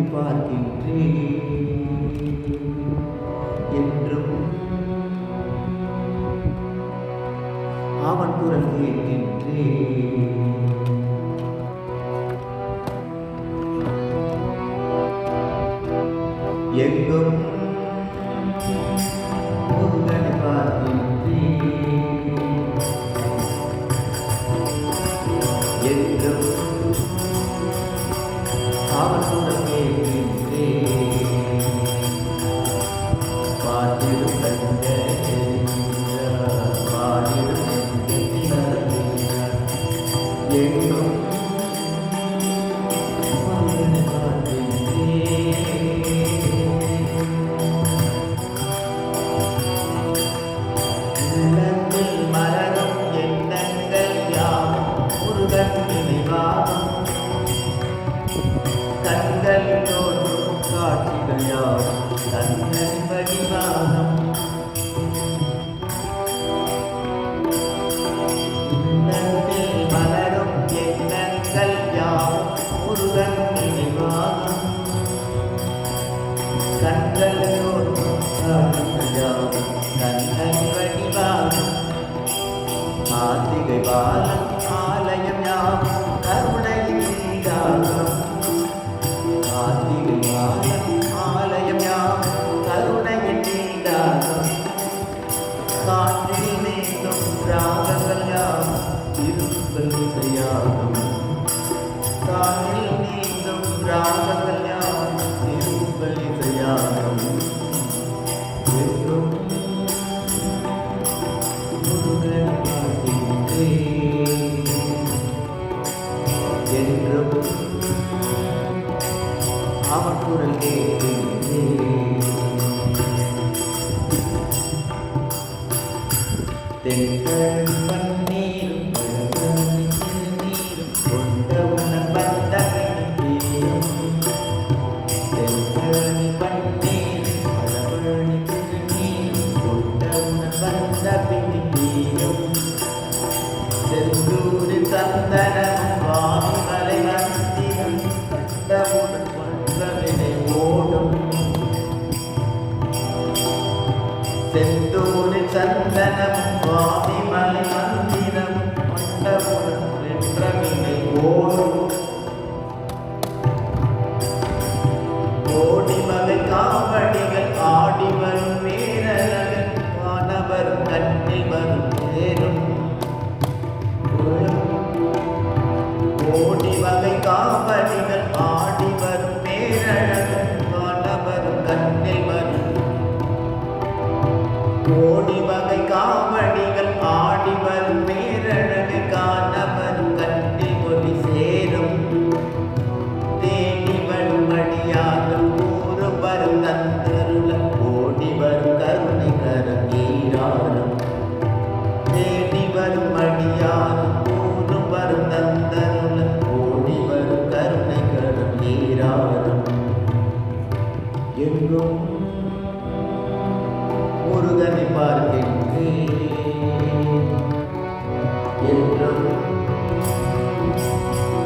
எண்ணி பார்க்கின்றேன் என்றும் அவன் குரல் கேட்கின்றேன். எங்கும் கண்களிலோடும் காட்சிகள் யாரும் தன்னை കാലം ആലയം ഞാൻ കരുണയിൽ നീരാകും കാത്തിരുവാലം ആലയം ഞാൻ കരുണയിൽ നീരാകും കാട്ടിൽ നീന്തും രാഗങ്ങൾ ഞാൻ തിരുപ്പൽ ഇസയാകും കാട്ടിൽ அவன் குரல் தென்றல் பன்னீரும் நீரும் கொண்ட உணர் வந்த தென்றல் பன்னீர் பழமணிக்கு நீரும் கொண்ட